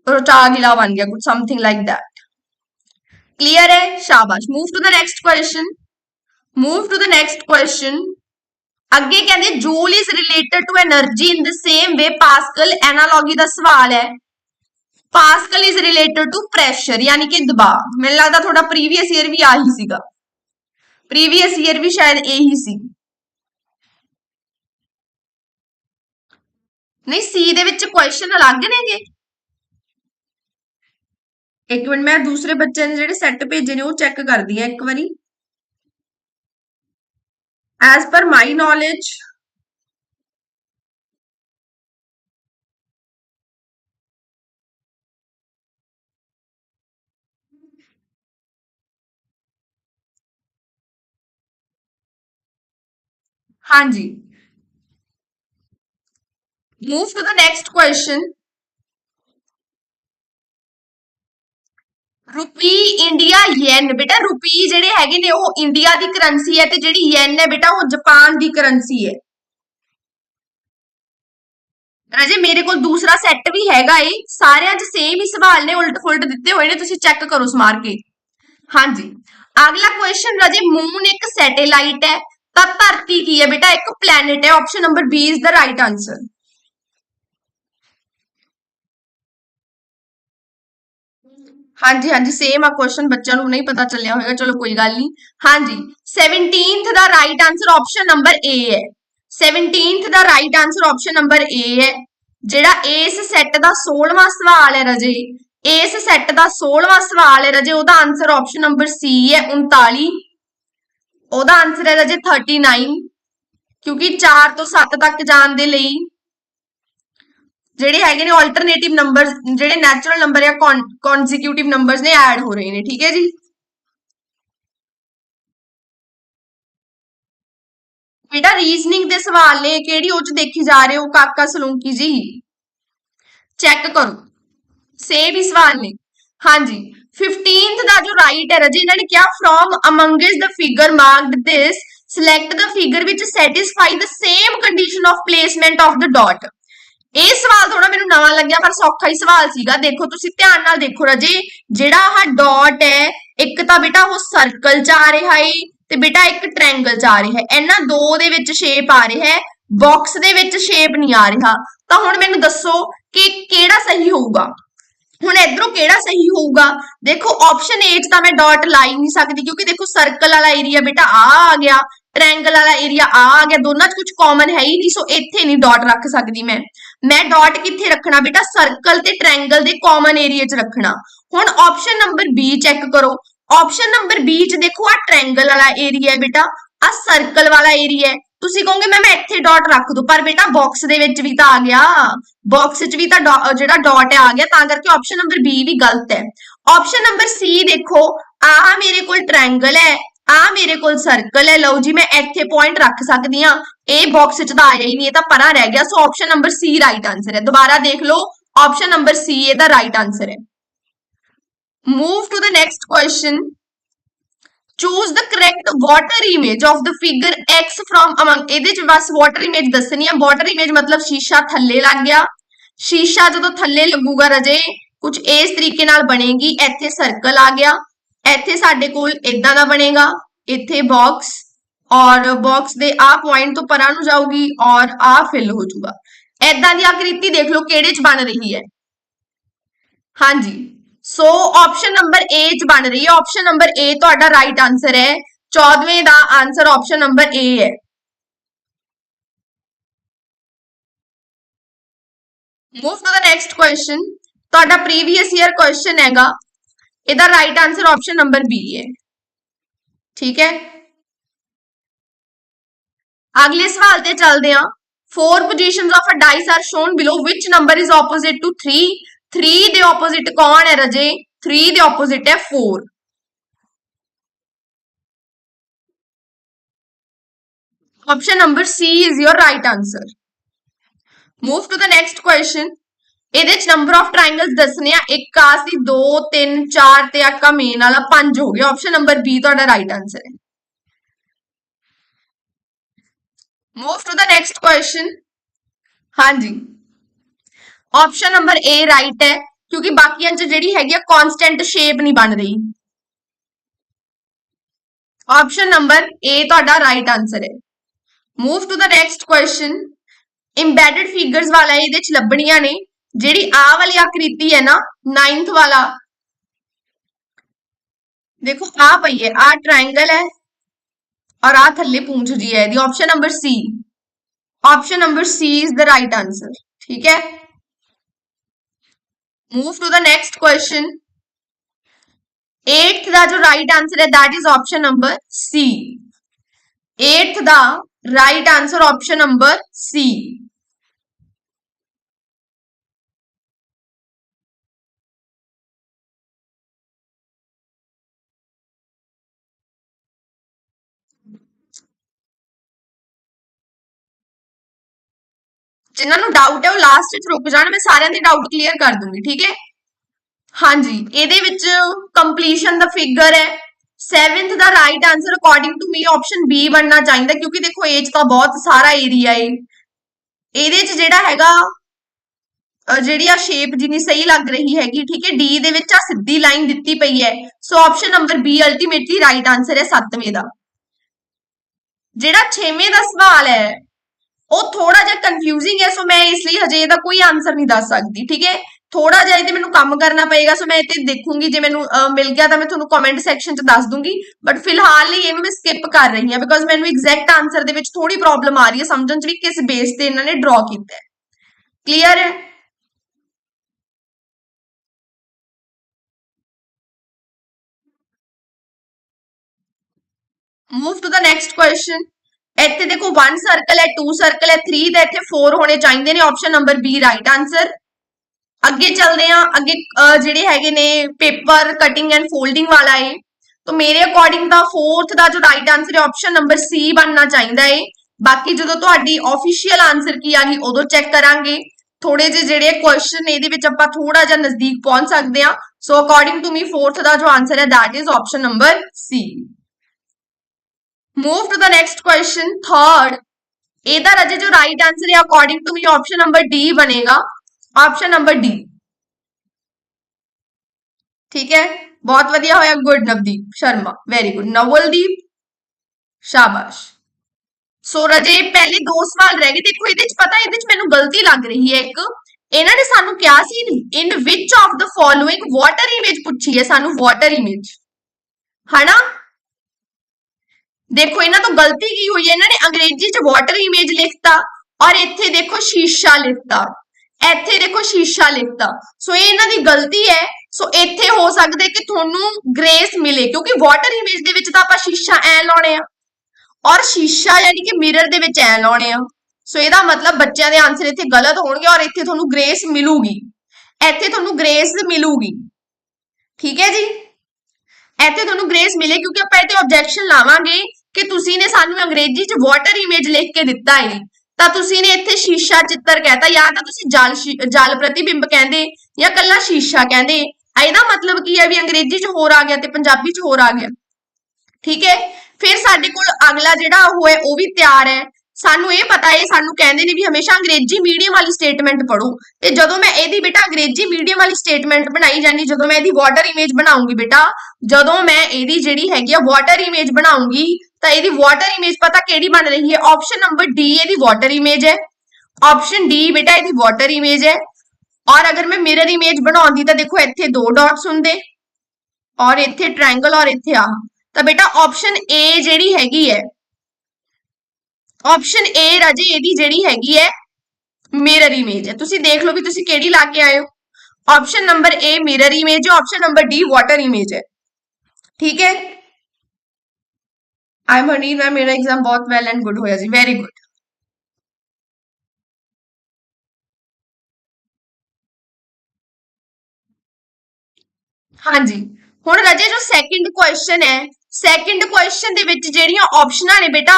Speaker 1: ਰੋਟਾਗਿਲਾ ਬਣ ਗਿਆ ਕੁਝ ਸਮਥਿੰਗ ਲਾਈਕ ਦੈਟ ਕਲੀਅਰ ਹੈ? ਸ਼ਾਬਾਸ਼। Move to the next question move to the next question ਅੱਗੇ ਕਹਿੰਦੇ joule is related to energy in the same way Pascal analogy ਦਾ ਸਵਾਲ ਹੈ। Pascal is related to pressure ਯਾਨੀ ਕਿ ਦਬਾਅ। ਮੈਨੂੰ ਲੱਗਦਾ ਤੁਹਾਡਾ ਪ੍ਰੀਵੀਅਸ ਈਅਰ ਵੀ ਆਹੀ ਸੀਗਾ। ਪ੍ਰੀਵੀਅਸ ਈਅਰ ਵੀ ਸ਼ਾਇਦ ਇਹੀ ਸੀ। ਨਹੀਂ ਸੀ ਦੇ ਵਿੱਚ ਕੁਐਸਚਨ ਅਲੱਗ ਨੇਗੇ। ਇੱਕ ਮਿੰਟ ਮੈਂ ਦੂਸਰੇ ਬੱਚੇ ਨੇ ਜਿਹੜੇ ਸੈੱਟ ਭੇਜੇ ਨੇ ਉਹ ਚੈੱਕ ਕਰਦੀ ਆ ਇੱਕ ਵਾਰੀ। ਐਜ਼ ਪਰ ਮਾਈ ਨੌਲੇਜ ਹਾਂਜੀ। Move to the next question. Rupee India yen ਬੇਟਾ ਰੁਪੀ ਜਿਹੜੇ ਹੈਗੇ ਨੇ ਉਹ ਇੰਡੀਆ ਦੀ ਕਰੰਸੀ ਹੈ ਤੇ ਜਿਹੜੀ ਯੈਨ ਹੈ ਬੇਟਾ ਉਹ ਜਾਪਾਨ ਦੀ ਕਰੰਸੀ ਹੈ ਰਾਜੇ ਮੇਰੇ ਕੋਲ ਦੂਸਰਾ ਸੈੱਟ ਵੀ ਹੈਗਾ ਏ ਸਾਰਿਆਂ 'ਚ ਸੇਮ ਹੀ ਸਵਾਲ ਨੇ ਉਲਟ ਫੁਲਟ ਦਿੱਤੇ ਹੋਏ ਨੇ ਤੁਸੀਂ ਚੈੱਕ ਕਰੋ ਸਮਾਰ ਕੇ ਹਾਂਜੀ ਅਗਲਾ ਕੁਐਸਚਨ ਰਾਜੇ ਮੂਨ ਇੱਕ ਸੈਟੇਲਾਈਟ ਹੈ ਤਾਂ ਧਰਤੀ ਕੀ ਹੈ ਬੇਟਾ ਇੱਕ ਪਲੈਨਟ ਹੈ option number B is the right answer ਹਾਂਜੀ ਹਾਂਜੀ ਸੇਮ ਆ ਕੁਐਸਚਨ ਬੱਚਿਆਂ ਨੂੰ ਨਹੀਂ ਪਤਾ ਚੱਲਿਆ ਹੋਵੇਗਾ ਚਲੋ ਕੋਈ ਗੱਲ ਨਹੀਂ। ਹਾਂਜੀ 17th the right answer option number A ਹੈ। 17th the right answer option number A ਹੈ। ਜਿਹੜਾ ਇਸ ਸੈੱਟ ਦਾ 16ਵਾਂ ਸਵਾਲ ਹੈ ਰਜੇ, ਇਸ ਸੈੱਟ ਦਾ 16ਵਾਂ ਸਵਾਲ ਹੈ ਰਜੇ, ਉਹਦਾ ਆਨਸਰ ਆਪਸ਼ਨ ਨੰਬਰ ਸੀ ਹੈ 39 ਉਹਦਾ ਆਨਸਰ ਹੈ ਰਜੇ 39 ਕਿਉਂਕਿ 4 ਤੋਂ 7 ਤੱਕ ਜਾਣ ਦੇ ਲਈ ਜਿਹੜੇ ਹੈਗੇ ਨੇ ਆਲਟਰਨੇਟਿਵ ਨੰਬਰਸ ਜਿਹੜੇ ਨੈਚੁਰਲ ਨੰਬਰ ਜਾਂ ਕਨਸਿਕਿਊਟਿਵ ਨੰਬਰਸ ਨੇ ਐਡ ਹੋ ਰਹੇ ਨੇ, ਠੀਕ ਹੈ ਜੀ? ਬੇਟਾ ਰੀਜ਼ਨਿੰਗ ਦੇ ਸਵਾਲ ਨੇ, ਕਿਹੜੀ ਉਹ ਦੇਖੀ ਜਾ ਰਹੇ ਹੋ ਕਾਕਾ ਸਲੂੰਕੀ ਜੀ? ਚੈੱਕ ਕਰੋ। ਸੇਮ ਹੀ ਸਵਾਲ ਨੇ। ਹਾਂਜੀ 15th ਦਾ ਜੋ ਰਾਈਟ ਹੈ, ਰਜੀ ਇਹਨਾਂ ਨੇ ਕਿਹਾ from amongst the figure marked this select the figure which satisfy the same condition of placement of the dot ਇਹ ਸਵਾਲ ਥੋੜਾ ਮੈਨੂੰ ਨਵਾਂ ਲੱਗਿਆ, ਪਰ ਸੌਖਾ ਹੀ ਸਵਾਲ ਸੀਗਾ। ਦੇਖੋ, ਤੁਸੀਂ ਧਿਆਨ ਨਾਲ ਦੇਖੋ ਰਾਜੇ, ਜਿਹੜਾ ਆਹ ਡਾਟ ਹੈ, ਇੱਕ ਤਾਂ ਬੇਟਾ ਉਹ ਸਰਕਲ ਚ ਆ ਰਿਹਾ ਹੈ ਤੇ ਬੇਟਾ ਇੱਕ ਟ੍ਰਾਇੰਗਲ ਚ ਆ ਰਿਹਾ। ਹੈ ਇਹਨਾਂ ਦੋ ਦੇ ਵਿੱਚ ਸ਼ੇਪ ਆ ਰਿਹਾ ਹੈ ਬਾਕਸ ਦੇ ਵਿੱਚ ਸ਼ੇਪ ਨਹੀਂ ਆ ਰਿਹਾ। ਤਾਂ ਹੁਣ ਮੈਨੂੰ ਦੱਸੋ ਕਿ ਕਿਹੜਾ ਸਹੀ ਹੋਊਗਾ? ਹੁਣ ਇਧਰੋਂ ਕਿਹੜਾ ਸਹੀ ਹੋਊਗਾ? ਦੇਖੋ ਆਪਸ਼ਨ A ਚ ਤਾਂ ਮੈਂ ਡਾਟ ਲਾਈ ਨਹੀਂ ਸਕਦੀ, ਕਿਉਂਕਿ ਦੇਖੋ ਸਰਕਲ ਵਾਲਾ ਏਰੀਆ ਬੇਟਾ ਆ ਆ ਗਿਆ। ਟ੍ਰਾਇੰਗਲ ਵਾਲਾ ਏਰੀਆ ਆ ਆ ਗਿਆ, ਦੋਨਾਂ 'ਚ ਕੁਝ ਕਾਮਨ ਹੈ ਹੀ ਨਹੀਂ ਸੋ ਇੱਥੇ ਨਹੀਂ ਡਾਟ ਰੱਖ ਸਕਦੀ ਮੈਂ। ਮੈਂ ਡਾਟ ਕਿੱਥੇ ਰੱਖਣਾ ਬੇਟਾ? ਸਰਕਲ ਤੇ ਟ੍ਰਾਇੰਗਲ ਦੇ ਕਾਮਨ ਏਰੀਆ 'ਚ ਰੱਖਣਾ। ਹੁਣ ਆਪਸ਼ਨ ਨੰਬਰ B ਚੈੱਕ ਕਰੋ। ਆਪਸ਼ਨ ਨੰਬਰ B 'ਚ ਦੇਖੋ ਆ ਟ੍ਰਾਇੰਗਲ ਵਾਲਾ ਏਰੀਆ ਹੈ ਬੇਟਾ। ਆ ਸਰਕਲ ਵਾਲਾ ਏਰੀਆ ਹੈ। ਤੁਸੀਂ ਕਹੋਗੇ, ਮੈਂ ਮੈਂ ਇੱਥੇ ਡਾਟ ਰੱਖ ਦੂੰ। ਪਰ ਬੇਟਾ ਬਾਕਸ ਦੇ ਵਿੱਚ ਵੀ ਤਾਂ ਆ ਗਿਆ। ਬਾਕਸ 'ਚ ਵੀ ਤਾਂ ਜਿਹੜਾ ਡਾਟ ਹੈ, ਆ ਗਿਆ। ਤਾਂ ਕਰਕੇ ਆਪਸ਼ਨ ਨੰਬਰ B ਵੀ ਗਲਤ ਹੈ। ਆਪਸ਼ਨ ਨੰਬਰ C ਦੇਖੋ। ਆਹ ਮੇਰੇ ਕੋਲ ਟ੍ਰਾਇੰਗਲ ਹੈ। ਆ ਮੇਰੇ ਕੋਲ ਸਰਕਲ ਹੈ ਲਓ ਜੀ ਮੈਂ ਇੱਥੇ ਪੁਆਇੰਟ ਰੱਖ ਸਕਦੀ ਆ ਇਹ ਬਾਕਸ 'ਚ ਤਾਂ ਆਇਆ ਹੀ ਨਹੀਂ ਇਹ ਤਾਂ ਪਰਾਂ ਰਹਿ ਗਿਆ so option number C right answer ਹੈ ਦੁਬਾਰਾ ਦੇਖ ਲਓ ਆਪਸ਼ਨ ਨੰਬਰ C ਇਹਦਾ ਰਾਈਟ ਆਨਸਰ ਹੈ move to the next question choose the correct water image of the figure x from among, ਇਹਦੇ ਚ ਬਸ water image ਦੱਸਣੀ ਆ। Water image ਮਤਲਬ ਸ਼ੀਸ਼ਾ ਥੱਲੇ ਲੱਗ ਗਿਆ। ਸ਼ੀਸ਼ਾ ਜਦੋਂ ਥੱਲੇ ਲੱਗੂਗਾ ਰਜੇ ਕੁਝ ਇਸ ਤਰੀਕੇ ਨਾਲ ਬਣੇਗੀ, ਇੱਥੇ ਸਰਕਲ ਆ ਗਿਆ। ਇੱਥੇ ਸਾਡੇ ਕੋਲ ਇਦਾਂ ਦਾ ਬਣੇਗਾ, ਇੱਥੇ ਬਾਕਸ ਔਰ ਬਾਕਸ ਦੇ ਆ ਪੁਆਇੰਟ ਤੋਂ ਪਰਾਂ ਨੂੰ ਜਾਊਗੀ ਔਰ ਆ ਫਿਲ ਹੋ ਜਾਊਗਾ। ਇਦਾਂ ਦੀ ਆਕ੍ਰਿਤੀ ਦੇਖ ਲਓ ਕਿਹੜੇ ਚ ਬਣ ਰਹੀ ਹੈ। ਹਾਂਜੀ ਸੋ ਆਪਸ਼ਨ ਨੰਬਰ A ਚ ਬਣ ਰਹੀ ਹੈ। ਆਪਸ਼ਨ ਨੰਬਰ A ਤੁਹਾਡਾ ਰਾਈਟ ਆਨਸਰ ਹੈ। 14ਵੇਂ ਦਾ ਆਨਸਰ ਆਪਸ਼ਨ ਨੰਬਰ A ਹੈ। Move to the next question ਤੁਹਾਡਾ ਪ੍ਰੀਵੀਅਸ ਈਅਰ ਕੁਐਸਚਨ ਹੈਗਾ। ਇਹਦਾ right answer option number B ਹੈ ਠੀਕ ਹੈ ਅਗਲੇ ਸਵਾਲ ਤੇ ਚੱਲਦੇ ਹਾਂ four positions of a dice are shown below which number is opposite to 3 3 ਦੇ opposite ਕੌਣ ਹੈ ਰਜੇ 3 ਦੇ opposite ਹੈ 4 option number C is your right answer move to the next question ਇਹਦੇ ਚ ਨੰਬਰ ਆਫ ਟ੍ਰਾਇੰਗਲਸ ਦੱਸਣੇ ਆ, ਇੱਕ ਆ ਸੀ 2 3 4 ਤੇ ਆਕਾ ਮੇਨ ਵਾਲਾ 5 ਹੋ ਗਿਆ ਆਪਸ਼ਨ ਨੰਬਰ B ਤੁਹਾਡਾ ਰਾਈਟ ਆਨਸਰ ਹੈ। Move to the next question ਹਾਂਜੀ। ਆਪਸ਼ਨ ਨੰਬਰ A ਰਾਈਟ ਹੈ, ਕਿਉਂਕਿ ਬਾਕੀਆਂ ਚ ਜਿਹੜੀ ਹੈਗੀ ਆ ਕਨਸਟੈਂਟ ਸ਼ੇਪ ਨਹੀਂ ਬਣ ਰਹੀ। ਆਪਸ਼ਨ ਨੰਬਰ A ਤੁਹਾਡਾ ਰਾਈਟ ਆਨਸਰ ਹੈ। Move to the next question embedded figures ਵਾਲਾ ਇਹਦੇ ਚ ਲੱਭਣੀਆਂ ਨੇ। ਜਿਹੜੀ ਆ ਵਾਲੀ ਆਕ੍ਰਿਤੀ ਹੈ ਨਾ 9th ਵਾਲਾ ਦੇਖੋ ਆ ਪਈ ਹੈ ਆ ਟ੍ਰਾਇੰਗਲ ਹੈ ਔਰ ਆ ਥੱਲੇ ਪੂੰਛ ਜੀ ਹੈ ਇਹਦੀ option number C option number C is the right answer ਠੀਕ ਹੈ move to the next question 8th ਦਾ ਜੋ ਰਾਈਟ ਆਨਸਰ ਹੈ that is option number C 8th the right answer option number C ਜਿਨ੍ਹਾਂ ਨੂੰ ਡਾਊਟ ਹੈ ਉਹ last ਵਿੱਚ ਰੁਕ ਜਾਣ, ਮੈਂ ਸਾਰਿਆਂ ਦੇ ਡਾਊਟ ਕਲੀਅਰ ਕਰ ਦੂੰਗੀ, ਠੀਕ ਹੈ? ਹਾਂਜੀ, ਇਹਦੇ ਵਿੱਚ ਕੰਪਲੀਸ਼ਨ ਦਾ ਫਿਗਰ ਹੈ। 7th the right answer according to me option B ਬਣਨਾ ਚਾਹੀਦਾ, ਕਿਉਂਕਿ ਦੇਖੋ ਇਹ ਤਾਂ ਬਹੁਤ ਸਾਰਾ ਏਰੀਆ ਹੈ ਇਹਦੇ 'ਚ ਜਿਹੜਾ ਹੈਗਾ ਜਿਹੜੀ ਆ ਸ਼ੇਪ ਜਿੰਨੀ ਸਹੀ ਲੱਗ ਰਹੀ ਹੈਗੀ, ਠੀਕ ਹੈ ਡੀ ਦੇ ਵਿੱਚ ਆ ਸਿੱਧੀ ਲਾਈਨ ਦਿੱਤੀ ਪਈ ਹੈ। So option number B ultimately right answer ਹੈ 7ਵੇਂ ਦਾ। ਜਿਹੜਾ 6ਵੇਂ ਦਾ ਸਵਾਲ ਹੈ ਉਹ ਥੋੜਾ ਜਿਹਾ ਕਨਫਿਊਜ਼ਿੰਗ ਹੈ ਸੋ ਮੈਂ ਇਸ ਲਈ ਹਜੇ ਇਹਦਾ ਕੋਈ ਆਨਸਰ ਨਹੀਂ ਦੱਸ ਸਕਦੀ, ਠੀਕ ਹੈ? ਥੋੜਾ ਜਿਹਾ ਇਹਦੇ ਮੈਨੂੰ ਕੰਮ ਕਰਨਾ ਪਏਗਾ ਸੋ ਮੈਂ ਇੱਥੇ ਦੇਖੂੰਗੀ, ਜੇ ਮੈਨੂੰ ਮਿਲ ਗਿਆ ਤਾਂ ਮੈਂ ਤੁਹਾਨੂੰ ਕਮੈਂਟ ਸੈਕਸ਼ਨ 'ਚ ਦੱਸ ਦੂੰਗੀ ਬਟ ਫਿਲਹਾਲ ਲਈ ਇਹਨੂੰ ਮੈਂ ਸਕਿਪ ਕਰ ਰਹੀ ਹਾਂ ਬਿਕੋਜ਼ ਮੈਨੂੰ ਐਗਜ਼ੈਕਟ ਆਨਸਰ ਦੇ ਵਿੱਚ ਥੋੜੀ ਪ੍ਰੋਬਲਮ ਆ ਰਹੀ ਹੈ, ਸਮਝਣ 'ਚ ਵੀ ਕਿਸ ਬੇਸ ਤੇ ਇਹਨਾਂ ਨੇ ਡਰਾ ਕੀਤਾ ਹੈ। ਕਲੀਅਰ ਹੈ? Move to the next question ਇੱਥੇ ਦੇਖੋ 1 ਸਰਕਲ ਹੈ 2 ਸਰਕਲ ਹੈ 3 ਦਾ ਇੱਥੇ 4 ਹੋਣੇ ਚਾਹੀਦੇ ਨੇ option number B right answer ਅੱਗੇ ਚੱਲਦੇ ਆ ਅੱਗੇ ਜਿਹੜੇ ਹੈਗੇ ਨੇ ਪੇਪਰ ਕਟਿੰਗ ਐਂਡ ਫੋਲਡਿੰਗ ਵਾਲਾ ਏ ਤਾਂ ਮੇਰੇ ਅਕੋਰਡਿੰਗ ਦਾ 4th ਦਾ ਜੋ ਰਾਈਟ ਆਨਸਰ ਹੈ ਆਪਸ਼ਨ ਨੰਬਰ ਸੀ ਬਣਨਾ ਚਾਹੀਦਾ ਏ। ਬਾਕੀ ਜਦੋਂ ਤੁਹਾਡੀ ਆਫੀਸ਼ੀਅਲ ਆਨਸਰ ਕੀ ਆ ਗਈ, ਉਦੋਂ ਚੈੱਕ ਕਰਾਂਗੇ। ਥੋੜੇ ਜਿਹੇ ਜਿਹੜੇ ਕੁਐਸਚਨ ਇਹਦੇ ਵਿੱਚ ਆਪਾਂ ਥੋੜਾ ਜਿਹਾ ਨਜ਼ਦੀਕ ਪਹੁੰਚ ਸਕਦੇ ਆ so according to me 4th ਦਾ ਜੋ ਆਨਸਰ ਹੈ that is option number C move to the next question, third. ਇਹਦਾ ਰਾਜੇ ਜੋ ਰਾਈਟ ਆਨਸਰ ਹੈ according to me option number D ਬਣੇਗਾ ਆਪਸ਼ਨ ਨੰਬਰ ਡੀ ਠੀਕ ਹੈ ਬਹੁਤ ਵਧੀਆ ਹੋਇਆ good Navdeep Sharma very good Navaldeep ਸ਼ਾਬਾਸ਼ ਸੋ ਰਜੇ ਪਹਿਲੇ ਦੋ ਸਵਾਲ ਰਹਿ ਗਏ ਦੇਖੋ ਇਹਦੇ ਚ ਪਤਾ ਇਹਦੇ ਚ ਮੈਨੂੰ ਗਲਤੀ ਲੱਗ ਰਹੀ ਹੈ ਇੱਕ ਇਹਨਾਂ ਨੇ ਸਾਨੂੰ ਕਿਹਾ ਸੀ in which of the following water image ਪੁੱਛੀ ਹੈ ਸਾਨੂੰ ਵਾਟਰ ਇਮੇਜ ਹਨਾ ਦੇਖੋ, ਇਹਨਾਂ ਤੋਂ ਗਲਤੀ ਕੀ ਹੋਈ ਹੈ? ਇਹਨਾਂ ਨੇ ਅੰਗਰੇਜ਼ੀ ਚ ਵਾਟਰ ਇਮੇਜ ਲਿਖਤਾ ਔਰ ਇੱਥੇ ਦੇਖੋ ਸ਼ੀਸ਼ਾ ਲਿਖਤਾ। ਇੱਥੇ ਦੇਖੋ ਸ਼ੀਸ਼ਾ ਲਿਖਤਾ। ਸੋ ਇਹ ਇਹਨਾਂ ਦੀ ਗਲਤੀ ਹੈ। ਸੋ ਇੱਥੇ ਹੋ ਸਕਦਾ ਕਿ ਤੁਹਾਨੂੰ ਗ੍ਰੇਸ ਮਿਲੇ, ਕਿਉਂਕਿ ਵਾਟਰ ਇਮੇਜ ਦੇ ਵਿੱਚ ਤਾਂ ਆਪਾਂ ਸ਼ੀਸ਼ਾ ਐ ਲਾਉਣੇ ਆ। ਔਰ ਸ਼ੀਸ਼ਾ ਯਾਨੀ ਕਿ ਮਿਰਰ ਦੇ ਵਿੱਚ ਐ ਲਾਉਣੇ ਆ। ਸੋ ਇਹਦਾ ਮਤਲਬ ਬੱਚਿਆਂ ਦੇ ਆਨਸਰ ਇੱਥੇ ਗਲਤ ਹੋਣਗੇ ਔਰ ਇੱਥੇ ਤੁਹਾਨੂੰ ਗ੍ਰੇਸ ਮਿਲੂਗੀ। ਇੱਥੇ ਤੁਹਾਨੂੰ ਗ੍ਰੇਸ ਮਿਲੂਗੀ। ਠੀਕ ਹੈ ਜੀ? ਇੱਥੇ ਤੁਹਾਨੂੰ ਗ੍ਰੇਸ ਮਿਲੇ ਕਿਉਂਕਿ ਆਪਾਂ ਇੱਥੇ ਆਬਜੈਕਸ਼ਨ ਲਾਵਾਂਗੇ। ਕਿ ਤੁਸੀਂ ਨੇ ਸਾਨੂੰ ਅੰਗਰੇਜ਼ੀ ਚ ਵਾਟਰ ਇਮੇਜ ਲਿਖ ਕੇ ਦਿੱਤਾ ਹੈ ਤਾਂ ਤੁਸੀਂ ਨੇ ਇੱਥੇ ਸ਼ੀਸ਼ਾ ਚਿੱਤਰ ਕਹਿਤਾ, ਜਾਂ ਤਾਂ ਤੁਸੀਂ ਜਲ ਸ਼ੀ- ਜਲ ਪ੍ਰਤੀਬਿੰਬ ਕਹਿੰਦੇ, ਜਾਂ ਕੱਲਾ ਸ਼ੀਸ਼ਾ ਕਹਿੰਦੇ। ਇਹਦਾ ਮਤਲਬ ਕੀ ਹੈ ਵੀ ਅੰਗਰੇਜ਼ੀ ਚ ਹੋਰ ਆ ਗਿਆ ਤੇ ਪੰਜਾਬੀ ਚ ਹੋਰ ਆ ਗਿਆ। ਠੀਕ ਹੈ ਫਿਰ ਸਾਡੇ ਕੋਲ ਅਗਲਾ ਜਿਹੜਾ ਉਹ ਹੈ, ਉਹ ਵੀ ਤਿਆਰ ਹੈ। ਸਾਨੂੰ ਇਹ ਪਤਾ ਹੈ ਸਾਨੂੰ ਕਹਿੰਦੇ ਨੇ ਵੀ ਹਮੇਸ਼ਾ ਅੰਗਰੇਜ਼ੀ ਮੀਡੀਅਮ ਵਾਲੀ ਸਟੇਟਮੈਂਟ ਪੜੋ ਤੇ ਜਦੋਂ ਮੈਂ ਇਹਦੀ ਬੇਟਾ ਅੰਗਰੇਜ਼ੀ ਮੀਡੀਅਮ ਵਾਲੀ ਸਟੇਟਮੈਂਟ ਬਣਾਈ ਜਾਨੀ, ਜਦੋਂ ਮੈਂ ਇਹਦੀ ਵਾਟਰ ਇਮੇਜ ਬਣਾਉਂਗੀ ਬੇਟਾ, ਜਦੋਂ ਮੈਂ ਇਹਦੀ ਜਿਹੜੀ ਹੈਗੀ ਆ ਵਾਟਰ ਇਮੇਜ ਬਣਾਉਂਗੀ ਤਾਂ ਇਹਦੀ ਵਾਟਰ ਇਮੇਜ ਪਤਾ ਕਿਹੜੀ ਬਣ ਰਹੀ ਹੈ ਆਪਸ਼ਨ ਨੰਬਰ ਡੀ ਇਹਦੀ ਵਾਟਰ ਇਮੇਜ ਹੈ ਆਪਸ਼ਨ ਡੀ ਬੇਟਾ ਇਹਦੀ ਵਾਟਰ ਇਮੇਜ ਹੈ ਔਰ ਅਗਰ ਮੈਂ ਮਿਰਰ ਇਮੇਜ ਬਣਾਉਂਦੀ ਤਾਂ ਦੇਖੋ ਇੱਥੇ ਦੋ ਡਾਟਸ ਹੁੰਦੇ ਔਰ ਇੱਥੇ ਟ੍ਰਾਇੰਗਲ ਔਰ ਇੱਥੇ ਆ ਤਾਂ ਬੇਟਾ ਆਪਸ਼ਨ ਏ ਜਿਹੜੀ ਹੈਗੀ ਹੈ ਆਪਸ਼ਨ ਏ ਰਾਜੇ ਇਹਦੀ ਜਿਹੜੀ ਹੈਗੀ ਹੈ ਮਿਰਰ ਇਮੇਜ ਹੈ ਤੁਸੀਂ ਦੇਖ ਲਓ ਵੀ ਤੁਸੀਂ ਕਿਹੜੀ ਲਾ ਕੇ ਆਏ ਹੋ option number A mirror image ਹੈ option number D water image ਹੈ ਠੀਕ ਹੈ ਆਈ ਐਮ ਹਰਨੀਤ ਮੈਮ ਮੇਰਾ ਐਗਜ਼ਾਮ ਬਹੁਤ ਵੈਲ ਐਂਡ ਗੁੱਡ ਹੋਇਆ ਜੀ ਵੈਰੀ ਹਾਂਜੀ ਹੁਣ ਰਜੇ ਜੋ ਸੈਕਿੰਡ ਕੁਐਸਚਨ ਹੈ ਸੈਕਿੰਡ ਕੁਐਸਚਨ ਦੇ ਵਿੱਚ ਜਿਹੜੀਆਂ ਆਪਸ਼ਨਾਂ ਨੇ ਬੇਟਾ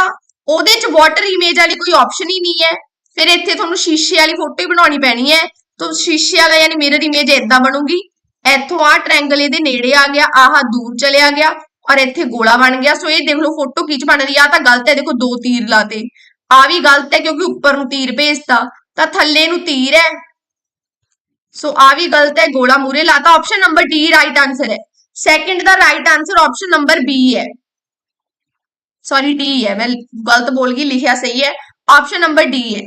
Speaker 1: ਉਹਦੇ ਚ ਵਾਟਰ ਇਮੇਜ ਵਾਲੀ ਕੋਈ ਆਪਸ਼ਨ ਹੀ ਨਹੀਂ ਹੈ ਫਿਰ ਇੱਥੇ ਤੁਹਾਨੂੰ ਸ਼ੀਸ਼ੇ ਵਾਲੀ ਫੋਟੋ ਹੀ ਬਣਾਉਣੀ ਪੈਣੀ ਹੈ ਤਾਂ ਸ਼ੀਸ਼ੇ ਵਾਲਾ ਯਾਨੀ ਮਿਰਰ ਇਮੇਜ ਇਦਾਂ ਬਣੂਗੀ ਇੱਥੋਂ ਆਹ ਟ੍ਰਾਇੰਗਲ ਇਹਦੇ ਨੇੜੇ ਆ ਗਿਆ ਆਹ ਦੂਰ ਚਲਿਆ ਗਿਆ ਔਰ ਇੱਥੇ ਗੋਲਾ ਬਣ ਗਿਆ। ਸੋ ਇਹ ਦੇਖ ਲਓ ਫੋਟੋ ਕਿਚ ਬਣ ਰਹੀ ਆ। ਤਾਂ ਗਲਤ ਹੈ। ਦੇਖੋ, ਦੋ ਤੀਰ ਲਾਤੇ। ਆ ਵੀ ਗਲਤ ਹੈ ਕਿਉਂਕਿ ਉੱਪਰ ਨੂੰ ਤੀਰ ਭੇਜਤਾ। ਤਾਂ ਥੱਲੇ ਨੂੰ ਤੀਰ ਹੈ। ਸੋ ਆ ਵੀ ਗਲਤ ਹੈ। ਗੋਲਾ ਮੂਰੇ ਲਾਤਾ। Option number D right answer ਹੈ। ਸੈਕਿੰਡ ਦਾ right answer option number B ਹੈ। ਸੌਰੀ ਡੀ ਹੈ। ਮੈਂ ਗਲਤ ਬੋਲ ਗਈ ਲਿਖਿਆ ਸਹੀ ਹੈ। ਆਪਸ਼ਨ ਨੰਬਰ ਡੀ ਹੈ।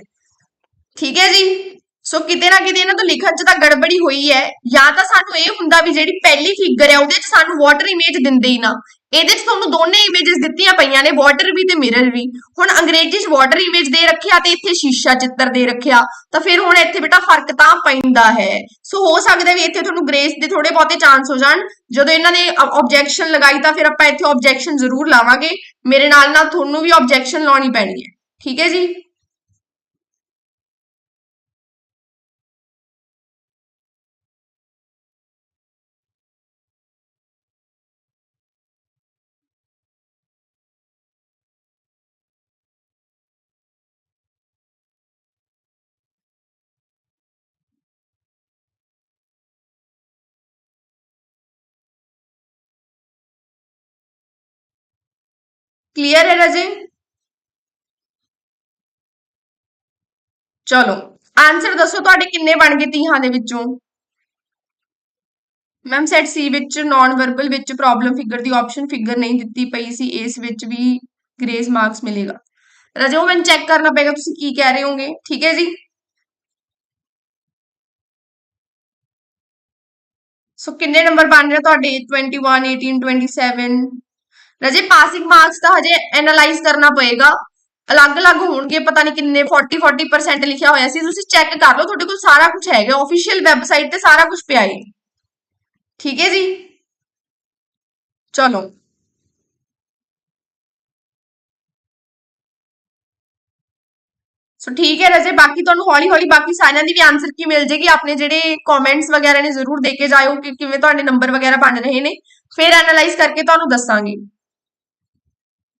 Speaker 1: ਠੀਕ ਹੈ ਜੀ? ਸੋ ਕਿਤੇ ਨਾ ਕਿਤੇ ਇਹਨਾਂ ਤੋਂ ਲਿਖਣ 'ਚ ਤਾਂ ਗੜਬੜੀ ਹੋਈ ਹੈ। ਜਾਂ ਤਾਂ ਸਾਨੂੰ ਇਹ ਹੁੰਦਾ ਵੀ ਜਿਹੜੀ ਪਹਿਲੀ ਫਿਗਰ ਹੈ, ਉਹਦੇ 'ਚ ਸਾਨੂੰ ਵਾਟਰ ਇਮੇਜ ਦਿੰਦੇ ਹੀ ਨਾ। ਇਹਦੇ 'ਚ ਤੁਹਾਨੂੰ ਦੋਨੇ ਇਮੇजेस ਦਿੱਤੀਆਂ ਪਈਆਂ ਨੇ ਵਾਟਰ ਵੀ ਤੇ ਮਿਰਰ ਵੀ। ਹੁਣ ਅੰਗਰੇਜ਼ੀ 'ਚ ਵਾਟਰ ਇਮੇਜ ਦੇ ਰੱਖਿਆ ਤੇ ਇੱਥੇ ਸ਼ੀਸ਼ਾ ਚਿੱਤਰ ਦੇ ਰੱਖਿਆ। ਤਾਂ ਫਿਰ ਹੁਣ ਇੱਥੇ ਬੇਟਾ ਫ਼ਰਕ ਤਾਂ ਪੈਂਦਾ ਹੈ। ਸੋ ਹੋ ਸਕਦਾ ਵੀ ਇੱਥੇ ਤੁਹਾਨੂੰ ਗ੍ਰੇਸ ਦੇ ਥੋੜੇ ਬਹੁਤੇ ਚਾਂਸ ਹੋ ਜਾਣ। ਜਦੋਂ ਇਹਨਾਂ ਨੇ ਆਬਜੈਕਸ਼ਨ ਲਗਾਈ ਤਾਂ ਫਿਰ ਆਪਾਂ ਇੱਥੇ ਆਬਜੈਕਸ਼ਨ ਜ਼ਰੂਰ ਲਾਵਾਂਗੇ। ਮੇਰੇ ਨਾਲ ਨਾਲ ਤੁਹਾਨੂੰ ਵੀ ਆਬਜੈਕਸ਼ਨ ਲਾਉਣੀ ਪੈਣੀ ਹੈ। ਠੀਕ ਹੈ ਜੀ? ਕਲੀਅਰ ਹੈ ਰਾਜੇ ਚਲੋ ਆਨਸਰ ਦੱਸੋ ਤੁਹਾਡੇ ਕਿੰਨੇ ਬਣ ਗਏ ਤੀਹਾਂ ਦੇ ਵਿੱਚੋਂ ਮੈਮ ਸੈਟ ਸੀ ਵਿੱਚ ਨਾਨ ਵਰਬਲ ਵਿੱਚ ਪ੍ਰੋਬਲਮ ਫਿਗਰ ਦੀ ਆਪਸ਼ਨ ਫਿਗਰ ਨਹੀਂ ਦਿੱਤੀ ਪਈ ਸੀ ਇਸ ਵਿੱਚ ਵੀ ਗ੍ਰੇਸ ਮਾਰਕਸ ਮਿਲੇਗਾ ਰਾਜੇ ਉਹ ਮੈਨੂੰ ਚੈੱਕ ਕਰਨਾ ਪਏਗਾ ਤੁਸੀਂ ਕੀ ਕਹਿ ਰਹੇ ਹੋਗੇ ਠੀਕ ਹੈ ਜੀ ਸੋ ਕਿੰਨੇ ਨੰਬਰ ਬਣ ਰਹੇ ਤੁਹਾਡੇ 21 18 27 ਰਾਜੇ ਪਾਸਿੰਗ ਮਾਰਕਸ ਤਾਂ ਹਜੇ ਐਨਾਲਾਈਜ਼ ਕਰਨਾ ਪਏਗਾ। ਅਲੱਗ-ਅਲੱਗ ਹੋਣਗੇ, ਪਤਾ ਨਹੀਂ ਕਿੰਨੇ 40 40% ਲਿਖਿਆ ਹੋਇਆ ਸੀ। ਤੁਸੀਂ ਚੈੱਕ ਕਰ ਲਓ, ਤੁਹਾਡੇ ਕੋਲ ਸਾਰਾ ਕੁਝ ਹੈਗਾ। ਆਫੀਸ਼ੀਅਲ ਵੈਬਸਾਈਟ ਤੇ ਸਾਰਾ ਕੁਝ ਪਿਆ ਹੈ ਠੀਕ ਹੈ ਜੀ? ਚਲੋ। ਸੋ ਠੀਕ ਹੈ ਰਜੇ, ਬਾਕੀ ਤੁਹਾਨੂੰ ਹੌਲੀ ਹੌਲੀ ਬਾਕੀ ਸਾਰਿਆਂ ਦੀ ਵੀ ਆਨਸਰ ਕੀ ਮਿਲ ਜੇਗੀ? ਆਪਣੇ ਜਿਹੜੇ ਕਮੈਂਟਸ ਵਗੈਰਾ ਨੇ ਜ਼ਰੂਰ ਦੇ ਕੇ ਜਾਇਓ ਕਿ ਕਿਵੇਂ ਤੁਹਾਡੇ ਨੰਬਰ ਵਗੈਰਾ ਬਣ ਰਹੇ ਨੇ। ਫਿਰ ਐਨਾਲਾਈਜ਼ ਕਰਕੇ ਤੁਹਾਨੂੰ ਦੱਸਾਂਗੇ।